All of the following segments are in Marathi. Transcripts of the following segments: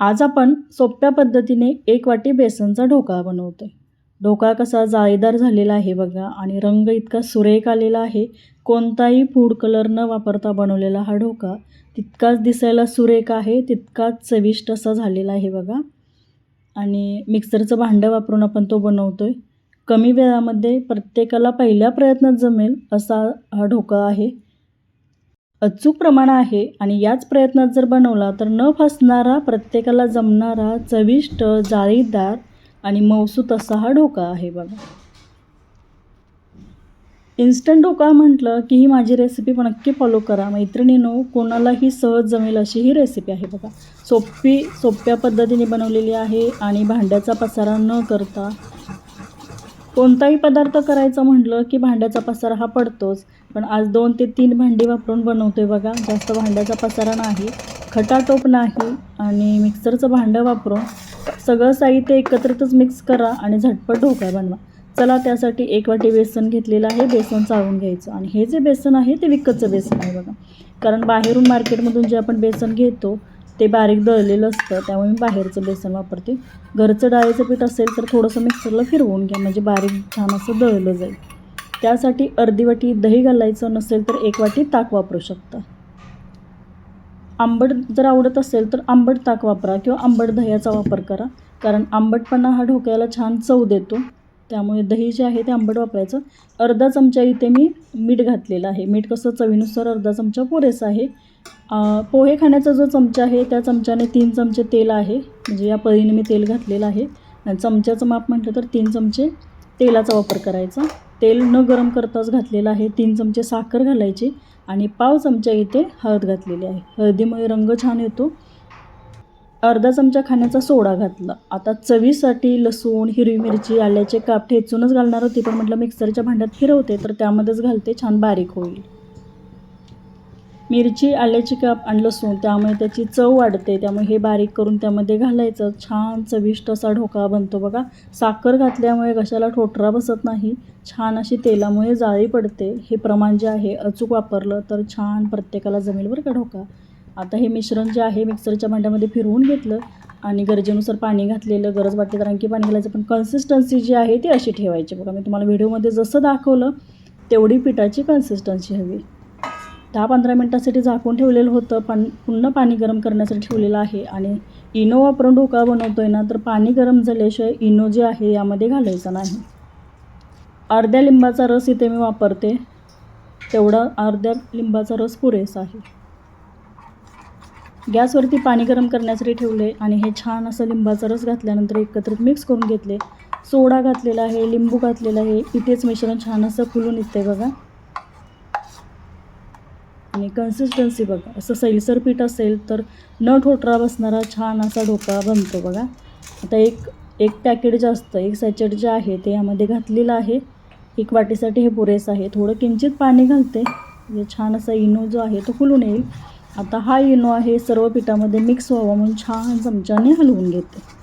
आज आपण सोप्या पद्धतीने एक वाटी बेसनचा ढोकळा बनवतोय. ढोकळा कसा जाळीदार झालेला आहे बघा आणि रंग इतका सुरेख आलेला आहे. कोणताही फूड कलर न वापरता बनवलेला हा ढोका तितकाच दिसायला सुरेख आहे तितकाच चविष्ट असा झालेला आहे बघा. आणि मिक्सरचं भांडं वापरून आपण तो बनवतोय. कमी वेळामध्ये प्रत्येकाला पहिल्या प्रयत्नात जमेल असा हा ढोका आहे. अचूक प्रमाण आहे आणि याच प्रयत्नात जर बनवला तर न फसणारा प्रत्येकाला जमणारा चविष्ट जाळीदार आणि मौसूत असा हा ढोका आहे बघा. इन्स्टंट ढोका म्हटलं की ही माझी रेसिपी पण नक्की फॉलो करा. मैत्रिणीनो कोणालाही सहज जमेल अशी ही रेसिपी आहे बघा. सोपी सोप्या पद्धतीने बनवलेली आहे आणि भांड्याचा पसारा न करता कोणताही पदार्थ करायचा म्हटलं की भांड्याचा पसारा हा पडतोच. पण आज दोन ते तीन भांडी वापरून बनवतो आहे बघा. जास्त भांड्याचा पसारा नाही खटाटोप नाही आणि मिक्सरचं भांडं वापरून सगळं साहित्य एकत्रितच मिक्स करा आणि झटपट ढोकळा बनवा. चला त्यासाठी एक वाटी बेसन घेतलेलं आहे. बेसन चाळून घ्यायचं. आणि हे जे बेसन आहे ते विकतचं बेसन आहे बघा. कारण बाहेरून मार्केटमधून जे आपण बेसन घेतो ते बारीक दळलेलं असतं त्यामुळे मी बाहेरचं बेसन वापरते. घरचं डाळीचं पीठ असेल तर थोडंसं मिक्सरला फिरवून घ्या म्हणजे बारीक छान असं दळलं जाईल. त्यासाठी अर्धी वाटी दही घालायचं नसेल तर एक वाटी ताक वापरू शकता. आंबट जर आवडत असेल तर आंबट ताक वापरा किंवा आंबट दह्याचा वापर करा. कारण आंबटपणा हा ढोक्याला छान चव देतो. त्यामुळे दही जे आहे ते आंबट वापरायचं. अर्धा चमचा इथे मी मीठ घातलेलं आहे. मीठ कसं चवीनुसार अर्धा चमचा पुरेसा आहे. पोहे खाण्याचा जो चमचा आहे त्या चमच्याने तीन चमचे तेल आहे. म्हणजे या पळीने मी तेल घातलेलं आहे. आणि चमच्याचं माप म्हटलं तर तीन चमचे तेलाचा वापर करायचा. तेल न गरम करताच घातलेलं आहे. तीन चमचे साखर घालायची आणि पाव चमचा इथे हळद घातलेली आहे. हळदीमुळे रंग छान येतो. अर्धा चमचा खाण्याचा सोडा घातला. आता चवीसाठी लसूण हिरवी मिरची आल्याचे काप ठेचूनच घालणार होती पण म्हटलं मिक्सरच्या भांड्यात फिरवते तर त्यामध्येच घालते छान बारीक होईल. मिरची आल्याची काप आणि लसूण त्यामुळे त्याची चव वाढते. त्यामुळे हे बारीक करून त्यामध्ये घालायचं. छान चविष्ट असा ढोकळा बनतो बघा. साखर घातल्यामुळे कशाला ठोठरा बसत नाही. छान अशी तेलामुळे जाळी पडते. हे प्रमाण जे आहे अचूक वापरलं तर छान प्रत्येकाला जमेल बरं का ढोका आता हे मिश्रण जे आहे मिक्सरच्या भांड्यामध्ये फिरवून घेतलं आणि गरजेनुसार पाणी घातलेलं गरज वाटते तर आणखी पाणी घालायचं. पण कन्सिस्टन्सी जी आहे ती अशी ठेवायची. बघा मी तुम्हाला व्हिडिओमध्ये जसं दाखवलं तेवढी पिठाची कन्सिस्टन्सी हवी. दहा पंधरा मिनटासाठी झाकून ठेवलेलं होतं पण पुन्हा पाणी गरम करण्यासाठी ठेवलेलं आहे. आणि इनो वापरून ढोकळा बनवतो आहे ना तर पाणी गरम झाल्याशिवाय इनो जे आहे यामध्ये घालायचं नाही. अर्ध्या लिंबाचा रस इथे मी वापरते. तेवढा अर्ध्या लिंबाचा रस पुरेसा आहे. गॅसवरती पाणी गरम करण्यासाठी ठेवले आणि हे छान असं लिंबाचा रस घातल्यानंतर एकत्रित मिक्स करून घेतले. सोडा घातलेला आहे लिंबू घातलेला आहे. इथेच मिश्रण छान असं फुलून येते बघा. आणि कन्सिस्टन्सी बघा. असं सैलसर पीठ असेल तर न ठोठरा बसणारा छान असा ढोकळा बनतो बघा. आता एक एक पॅकेट जे असतं एक सॅचेट जे आहे ते यामध्ये घातलेलं आहे. एक वाटीसाठी हे पुरेसं आहे. थोडं किंचित पाणी घालते. म्हणजे छान असा इनो जो आहे तो फुलून येईल. आता हा इनो आहे सर्व पिठामध्ये मिक्स व्हावा म्हणून छान चमच्याने हलवून घेते.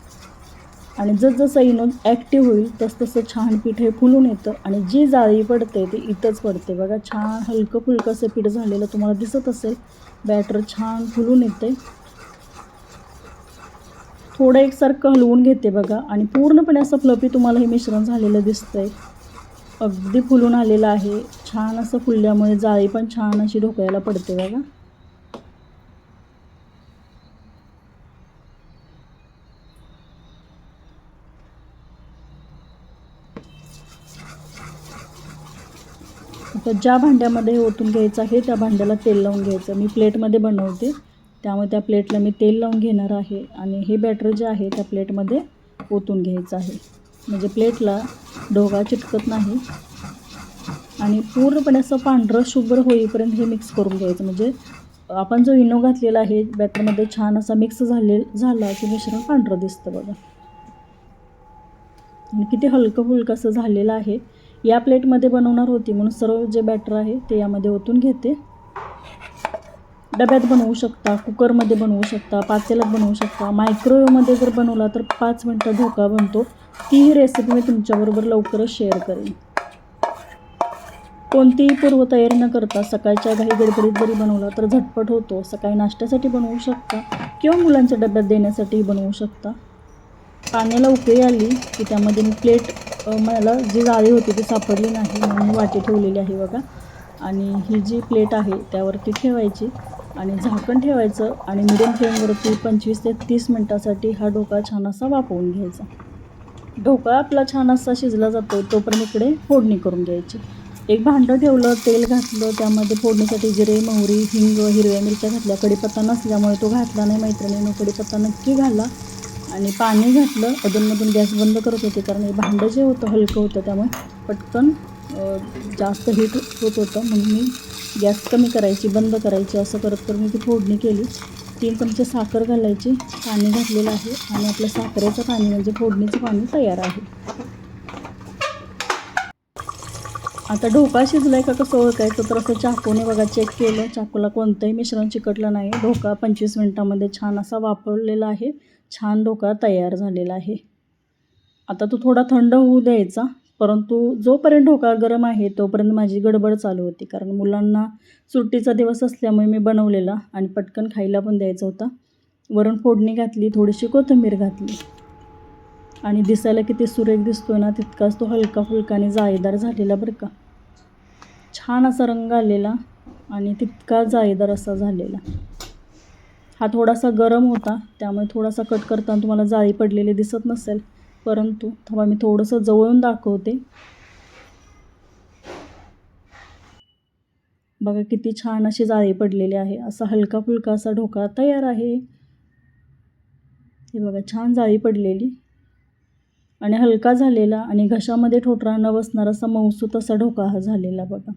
आणि जसजसं इनो ॲक्टिव्ह होईल तसतसं छान पीठ हे फुलून येतं आणि जी जाळी पडते ती इथंच पडते. बघा छान हलकं फुलकं असं पीठ झालेलं तुम्हाला दिसत असेल. बॅटर छान फुलून येते थोडं एकसारखं हलवून घेते बघा. आणि पूर्णपणे असं फ्लपी तुम्हाला हे मिश्रण झालेलं दिसतंय. अगदी फुलून आलेलं आहे. छान असं फुलल्यामुळे जाळी पण छान अशी ढोकळ्याला पडते बघा. आता ज्या भांड्यामध्ये ओतून घ्यायचं आहे त्या भांड्याला तेल लावून घ्यायचं. मी प्लेटमध्ये बनवते. त्यामुळे त्या प्लेटला मी तेल लावून घेणार आहे आणि हे बॅटर जे आहे त्या प्लेटमध्ये ओतून घ्यायचं आहे. म्हणजे प्लेटला ढोगा चिटकत नाही. आणि पूर्णपणे असं पांढरं शुभ्र होईपर्यंत हे मिक्स करून घ्यायचं. म्हणजे आपण जो इनो घातलेला आहे बॅटरमध्ये छान असा मिक्स झाले झाला की मिश्रण पांढरं दिसतं बघा. आणि किती हलकं फुलकं असं झालेलं आहे. या प्लेटमध्ये बनवणार होती म्हणून सर्व जे बॅटर आहे ते यामध्ये ओतून घेते. डब्यात बनवू शकता कुकरमध्ये बनवू शकता पातेल्यात बनवू शकता. मायक्रोवेवमध्ये जर बनवला तर पाच मिनटं धोका बनतो. तीही रेसिपी मी तुमच्याबरोबर लवकरच शेअर करेन. कोणतीही पूर्वतयारी न करता सकाळच्या घाई गडबडीत जरी बनवला तर झटपट होतो. सकाळी नाश्त्यासाठी बनवू शकता किंवा मुलांच्या डब्यात देण्यासाठीही बनवू शकता. पाण्याला उकळी आली की त्यामध्ये मी प्लेट मला जी जाळी होती ती सापडली नाही म्हणून मी वाटी ठेवलेली आहे बघा. आणि ही जी प्लेट आहे त्यावरती ठेवायची आणि झाकण ठेवायचं आणि मिडियम फ्लेमवरती पंचवीस ते तीस मिनटासाठी हा ढोका छान असा वापरून घ्यायचा. ढोकळा आपला छान असा शिजला जातो तोपर्यंत इकडे फोडणी करून घ्यायची. एक भांडं ठेवलं तेल घातलं त्यामध्ये फोडणीसाठी जिरे मोहरी हिंग हिरव्या मिरच्या घातल्या कडीपत्ता नसल्यामुळे तो घातला नाही मैत्रिणीनं कडीपत्ता नक्की घाला. आणि पाणी घातलं. अधूनमधून गॅस बंद करत होते कारण हे भांडं जे होतं हलकं होतं त्यामुळे पटकन जास्त हीट होत होतं. म्हणून मी गॅस कमी करायची बंद करायची असं करत तर मी ती फोडणी केली. तीन चमचे साखर घालायची. पाणी घातलेलं आहे आणि आपलं साखरेचं पाणी म्हणजे फोडणीचं पाणी तयार आहे. आता ढोका शिजलाय का? कसं ओळखायचं? तर असं चाकूने बघा चेक केलं. चाकूला कोणतंही मिश्रण चिकटलं नाही. ढोका पंचवीस मिनटामध्ये छान असा वापरलेला आहे. छान ढोका तयार झालेला आहे. आता तो थोडा थंड होऊ द्यायचा परंतु जोपर्यंत ढोका गरम आहे तोपर्यंत माझी गडबड चालू होती. कारण मुलांना सुट्टीचा दिवस असल्यामुळे मी बनवलेला आणि पटकन खायला पण द्यायचा होता. वरून फोडणी घातली थोडीशी कोथिंबीर घातली. आणि दिसायला किती सुरेख दिसतोय ना तितकाच तो हलका फुलका आणि जाळीदार झालेला बरं का. छान असा रंग आलेला आणि तितका जाळीदार असा झालेला. हा थोडासा गरम होता त्यामुळे थोडासा कट करताना तुम्हाला जाळी पडलेली दिसत नसेल. परंतु थांबा मी थोडंसं जवळून दाखवते. बघा किती छान अशी जाळी पडलेली आहे. असा हलका फुलका असा ढोका तयार आहे. हे बघा छान जाळी पडलेली. आणि हलका झालेला आणि घशामध्ये ठोठरा न बसणारा असा मऊसूत असा ढोका हा झालेला बघा.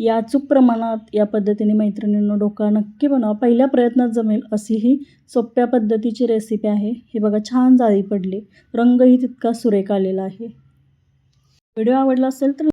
या अचूक प्रमाणात या पद्धतीने मैत्रिणींनो डोका नक्की बनवा. पहिल्या प्रयत्नात जमेल अशी ही सोप्या पद्धतीची रेसिपी आहे. हे बघा छान जाळी पडली. रंगही तितका सुरेख आलेला आहे. व्हिडिओ आवडला असेल तर